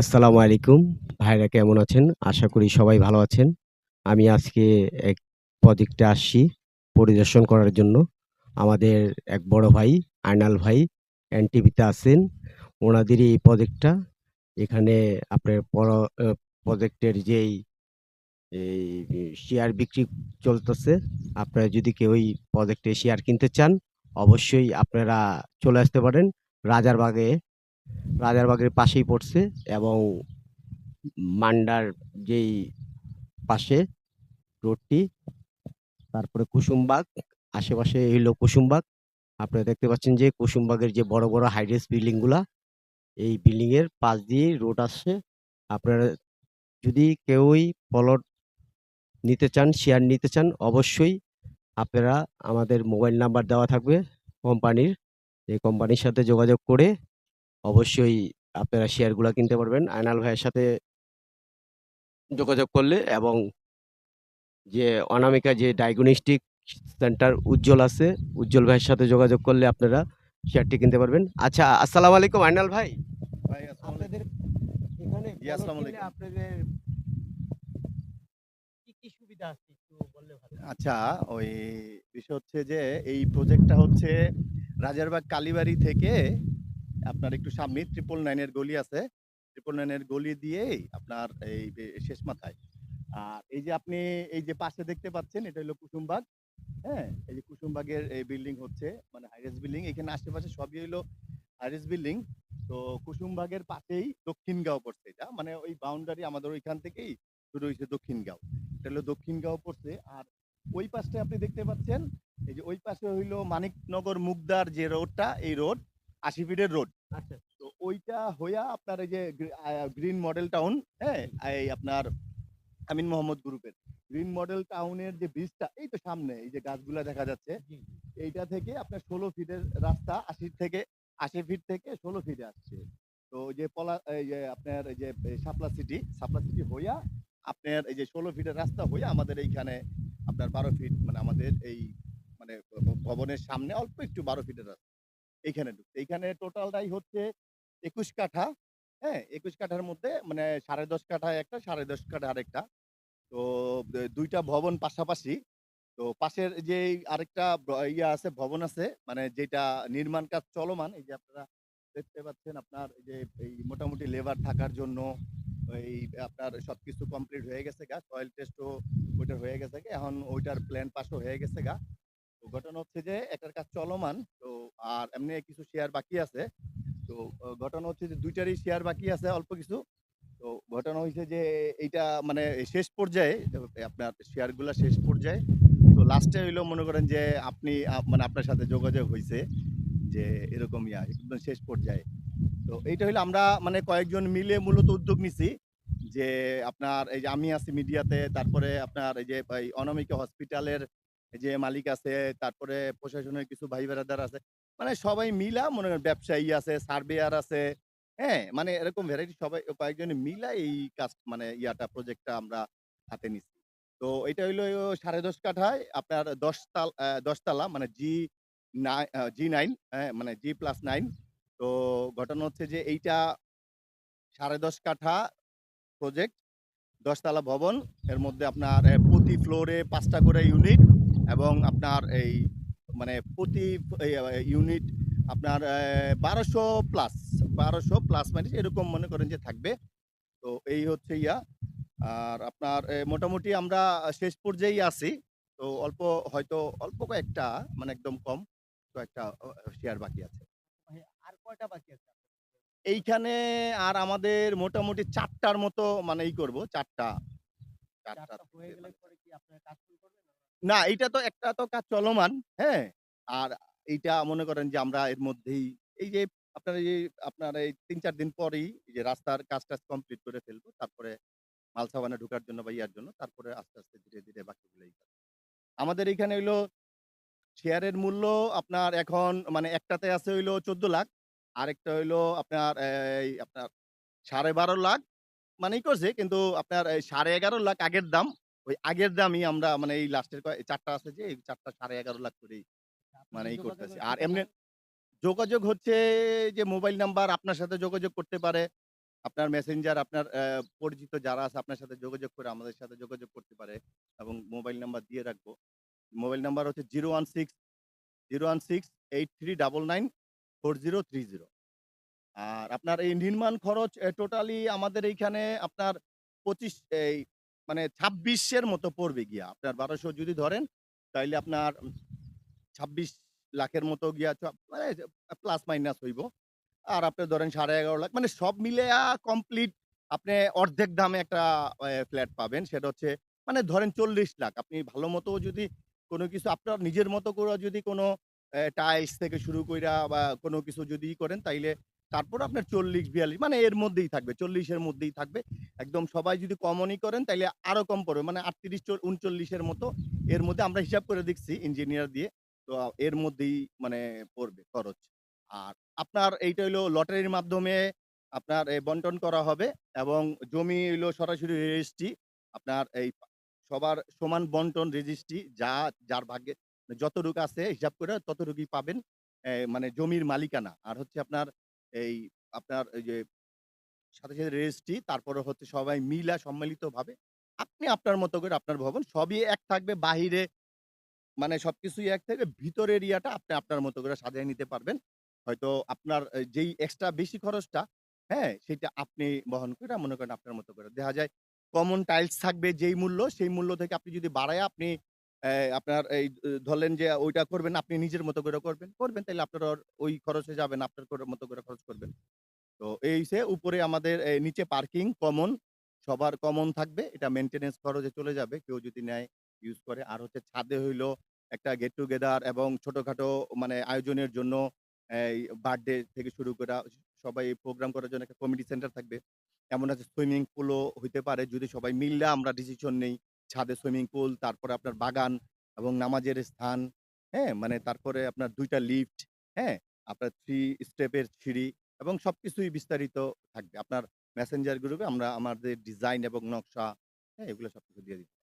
আসসালামু আলাইকুম। ভাইরা কেমন আছেন? আশা করি সবাই ভালো আছেন। আমি আজকে এক প্রজেক্টে আসছি পরিদর্শন করার জন্য। আমাদের এক বড় ভাই আয়নাল ভাই এনটিভিতে আছেন। ওনাদেরই এই প্রজেক্টটা। এখানে আপনার পর প্রজেক্টের যেই এই শেয়ার বিক্রি চলতেছে। আপনারা যদি কেউ এই প্রজেক্টে শেয়ার কিনতে চান, অবশ্যই আপনারা চলে আসতে পারেন রাজারবাগে। রাজারবাগের পাশেই পড়ছে এবং মান্ডার যেই পাশে রোডটি, তারপরে কুসুমবাগ, আশেপাশে হইল কুসুমবাগ। আপনারা দেখতে পাচ্ছেন যে কুসুমবাগের যে বড়, বড় হাই-রাইজ বিল্ডিংগুলা, এই বিল্ডিং এর পাশ দিয়েই রোড আসছে। আপনারা যদি কেউই প্লট নিতে চান, শেয়ার নিতে চান, অবশ্যই আপনারা আমাদের মোবাইল নাম্বার দেওয়া থাকবে কোম্পানির। এই কোম্পানির সাথে যোগাযোগ করে অবশ্যই আপনারা শেয়ারগুলা কিনতে পারবেন আয়নাল ভাইয়ের সাথে যোগাযোগ করলে এবং যে অনামিকা যে ডায়াগনস্টিক সেন্টার উজ্জ্বল আছে, উজ্জ্বল ভাইয়ের সাথে যোগাযোগ করলে আপনারা শেয়ারটি কিনতে পারবেন। আচ্ছা, আসসালামু আলাইকুম আয়নাল ভাই। আপনাদের এখানে। আপনাদের কি, কি সুবিধা আছে একটু বললে ভালো আচ্ছা, ওই বিষয় হচ্ছে যে এই প্রজেক্টটা হচ্ছে রাজারবাগ কালীবাড়ি থেকে আপনার একটু সামনে ট্রিপল নাইনের গলি আছে। ট্রিপল নাইনের গলি দিয়েই আপনার এই শেষ মাথায়। আর এই যে আপনি এই যে পাশে দেখতে পাচ্ছেন এটা হলো কুসুমবাগ। হ্যাঁ? এই যে কুসুমবাগের এই বিল্ডিং হচ্ছে মানে হাই-রাইজ বিল্ডিং। এখানে আশেপাশে সবই হইল হাই-রাইজ বিল্ডিং। তো কুসুমবাগের পাশেই দক্ষিণগাঁও পড়ছে এটা। মানে ওই বাউন্ডারি আমাদের ওইখান থেকেই শুরু হইছে দক্ষিণগাঁও। এটা হলো দক্ষিণগাঁও পড়ছে। আর ওই পাশটায় আপনি দেখতে পাচ্ছেন, এই যে ওই পাশে হইল মানিকনগর মুগদার যে রোডটা, এই রোড ৮০ ফিটের রোড। আচ্ছা। তো ওইটা হইয়া আপনার এই যে গ্রি গ্রিন মডেল টাউন, হ্যাঁ? এই আপনার আমিন মোহাম্মদ গ্রুপের। গ্রিন মডেল টাউনের যে ব্রিজটা এই তো সামনে এই যে গাছগুলা দেখা যাচ্ছে। এইটা থেকে আপনার ১৬ ফিটের রাস্তা ৮০ থেকে ৮০ ফিট থেকে ১৬ ফিটে আসছে। তো যে পলা এই যে আপনার এই যে এ শাপলা সিটি, শাপলা সিটি হইয়া আপনার এই যে ১৬ ফিটের রাস্তা হইয়া আমাদের এইখানে আপনার ১২ ফিট মানে আমাদের এই মানে ভবনের সামনে অল্প একটু ১২ ফিটের রাস্তা। এইখানে ঢুকছে। এইখানে টোটালটাই হচ্ছে ২১ কাঠা, হ্যাঁ? ২১ কাঠার মধ্যে মানে সাড়ে দশ কাঠা একটা, সাড়ে দশ কাঠা আরেকটা। তো দুইটা ভবন পাশাপাশি। তো পাশের যেই আরেকটা ইয়া আছে ভবন আছে মানে যেটা নির্মাণ কাজ চলমান এই যে আপনারা দেখতে পাচ্ছেন আপনার যে এই মোটামুটি লেবার থাকার জন্য এই আপনার সবকিছু কমপ্লিট হয়ে গেছে গা। সয়েল টেস্টও ওইটার হয়ে গেছে গা। এখন ওইটার প্ল্যান পাসও হয়ে গেছে গা। ঘটনা হচ্ছে যে এটার কাজ চলমান। তো আর এমনি কিছু শেয়ার বাকি আছে। তো ঘটনা হচ্ছে যে দুইটারই শেয়ার বাকি আছে অল্প কিছু। তো ঘটনা হইছে যে এইটা মানে শেষ পর্যায়ে আপনার শেয়ারগুলা শেষ পর্যায়ে। তো লাস্টে হইল মনে করেন যে আপনি মানে আপনার সাথে যোগাযোগ হয়েছে যে এরকম ইয়া একদম শেষ পর্যায়ে। তো এইটা হইল আমরা মানে কয়েকজন মিলে মূলত উদ্যোগ নিছি। যে আপনার এই যে আমি আছি মিডিয়াতে, তারপরে আপনার এই যে অনামিকা হসপিটালের যে মালিক আছে, তারপরে প্রশাসনের কিছু ভাই ব্রাদার আছে। মানে সবাই মিলা মনে করেন ব্যবসায়ী আছে, সার্ভেয়ার আছে, হ্যাঁ? মানে এরকম ভ্যারাইটি সবাই কয়েকজন মিলা এই কাজ মানে ইয়াটা প্রজেক্টটা আমরা হাতে নিচ্ছি তো এটা হইল ১০.৫ কাঠায় আপনার ১০ তাল অ্যা ১০ তালা মানে জি নাই আ জি9 হ্যাঁ? মানে জি প্লাস নাইন তো ঘটনা হচ্ছে যে এইটা ১০.৫ কাঠা প্রজেক্ট, ১০ তালা ভবন। এর মধ্যে আপনার প্রতি ফ্লোরে পাঁচটা করে ইউনিট এবং আপনার এই মানে প্রতি ইউনিট আপনার বারোশো প্লাস বারোশো প্লাস মাইনাস এরকম মনে করেন যে থাকবে। তো এই হচ্ছে ইয়া। আর আপনার মোটামুটি আমরা শেষ পর্যায়েই আছি। তো অল্প হয়তো অল্প কয়েকটা মানে একদম কম কয়েকটা শেয়ার বাকি আছে। আর কয়টা বাকি আছে? এইখানে আর আমাদের মোটামুটি চারটার মতো মানে ই করব ৪ টা। ৪ 4 টা টা হয়ে গেলে মানে পরে কি আপনারা কাজ শুরু করবেন? না, এইটা তো একটা তো কাজ চলমান, হ্যাঁ? আর এইটা মনে করেন যে আমরা এর মধ্যেই এই যে আপনার এই আপনার এই ৩-৪ দিন পরেই যে রাস্তার কাজ-টাজ কমপ্লিট করে ফেলব। তারপরে মাল সামানে ঢোকার জন্য বা ইয়ার জন্য তারপরে আস্তে, আস্তে ধীরে, ধীরে বাকিগুলো ই করা। আমাদের এইখানে হইল শেয়ারের মূল্য আপনার এখন মানে একটাতে আছে হইল ১৪ লাখ। আরেকটা হইল আপনার এই আপনার ১২.৫ লাখ মানে ই করছে কিন্তু আপনার এই ১১.৫ লাখ আগের দাম। ওই আগের দামই আমরা মানে এই লাস্টের কয় ৪ টা আছে যে এই ৪ টা ১১.৫ লাখ করেই মানে এই করতেছি। আর এমনি যোগাযোগ হচ্ছে যে মোবাইল নাম্বার আপনার সাথে যোগাযোগ করতে পারে। আপনার মেসেঞ্জার আপনার পরিচিত যারা আছে আপনার সাথে যোগাযোগ করে আমাদের সাথে যোগাযোগ করতে পারে এবং মোবাইল নাম্বার দিয়ে রাখব। মোবাইল নাম্বার হচ্ছে 016 016 8399 4030 আর আপনার এই নির্মাণ খরচ টোটালি আমাদের এইখানে আপনার 25 এই মানে 26 এর মতো পড়বে গিয়া। আপনার 1200 যদি ধরেন, তাইলে আপনার 26 লাখের মতো গিয়া মানে প্লাস মাইনাস হইব। আর আপনি ধরেন 11.5 লাখ মানে সব মিলায়া কমপ্লিট আপনি অর্ধেক দামে একটা ফ্ল্যাট পাবেন। সেটা হচ্ছে মানে ধরেন 40 লাখ। আপনি ভালো মতো যদি কোনো কিছু, আপনার নিজের মতো করে যদি কোনো টাইলস থেকে শুরু কইরা বা কোনো কিছু যদি করেন, তাইলে তারপর আপনার 40-42 মানে এর মধ্যেই থাকবে। চল্লিশের মধ্যেই থাকবে। একদম সবাই যদি কমনই করেন, তাইলে আরও কম পড়বে। মানে 38 চো 39 এর মতো এর মধ্যে আমরা হিসাব করে দেখছি ইঞ্জিনিয়ার দিয়ে। তো এর মধ্যেই মানে পড়বে খরচ। আর আপনার এইটা হইল লটারির মাধ্যমে আপনার বন্টন করা হবে এবং জমি হইল সরাসরি রেজিস্ট্রি। আপনার এই সবার সমান বন্টন রেজিস্ট্রি যা, যার ভাগ্যে যতটুক আছে হিসাব করে ততটুকুই পাবেন। মানে জমির মালিকানা। আর হচ্ছে আপনার এই আপনার এই যে সাথে, সাথে রেজিস্ট্রি তারপরে হচ্ছে সবাই মিলা সম্মিলিতভাবে আপনি আপনার মতো করে আপনার ভবন সবই এক থাকবে বাহিরে মানে সবকিছুই এক থাকবে। ভিতর এরিয়াটা আপনি আপনার মতো করে সাজায় নিতে পারবেন। হয়তো আপনার যেই এক্সট্রা বেশি খরচটা, হ্যাঁ? সেটা আপনি বহন করে মনে করেন আপনার মতো করে। দেখা যায় কমন টাইলস থাকবে যেই মূল্য, সেই মূল্য থেকে আপনি যদি বাড়ায় আপনি আপনার এই ধরলেন যে, ওইটা করবেন, আপনি নিজের মতো করে করবেন। করবেন, তাইলে আপনার ওই খরচে যাবেন আপনার করে, মতো করে খরচ করবেন। তো এই সে উপরে আমাদের নিচে পার্কিং কমন সবার কমন থাকবে। এটা মেইনটেন্যান্স খরচে চলে যাবে। কেউ যদি নেয় ইউজ করে। আর হচ্ছে ছাদে হইল একটা গেট টুগেদার এবং ছোটখাটো মানে আয়োজনের জন্য এই বার্থডে থেকে শুরু কইরা সবাই প্রোগ্রাম করার জন্য একটা কমিটি সেন্টার থাকবে। এমন আছে সুইমিং পুলও হইতে পারে, যদি সবাই মিললে আমরা ডিসিশন নেই। ছাদে সুইমিং পুল, তারপরে আপনার বাগান এবং নামাজের স্থান, হ্যাঁ? মানে তারপরে আপনার ২ টা লিফট, হ্যাঁ? আপনার থ্রি স্টেপের সিঁড়ি এবং সব কিছুই বিস্তারিত থাকবে। আপনার মেসেঞ্জার গ্রুপে আমরা আমাদের ডিজাইন এবং নকশা, হ্যাঁ? এগুলো সব কিছু দিয়ে দিচ্ছি।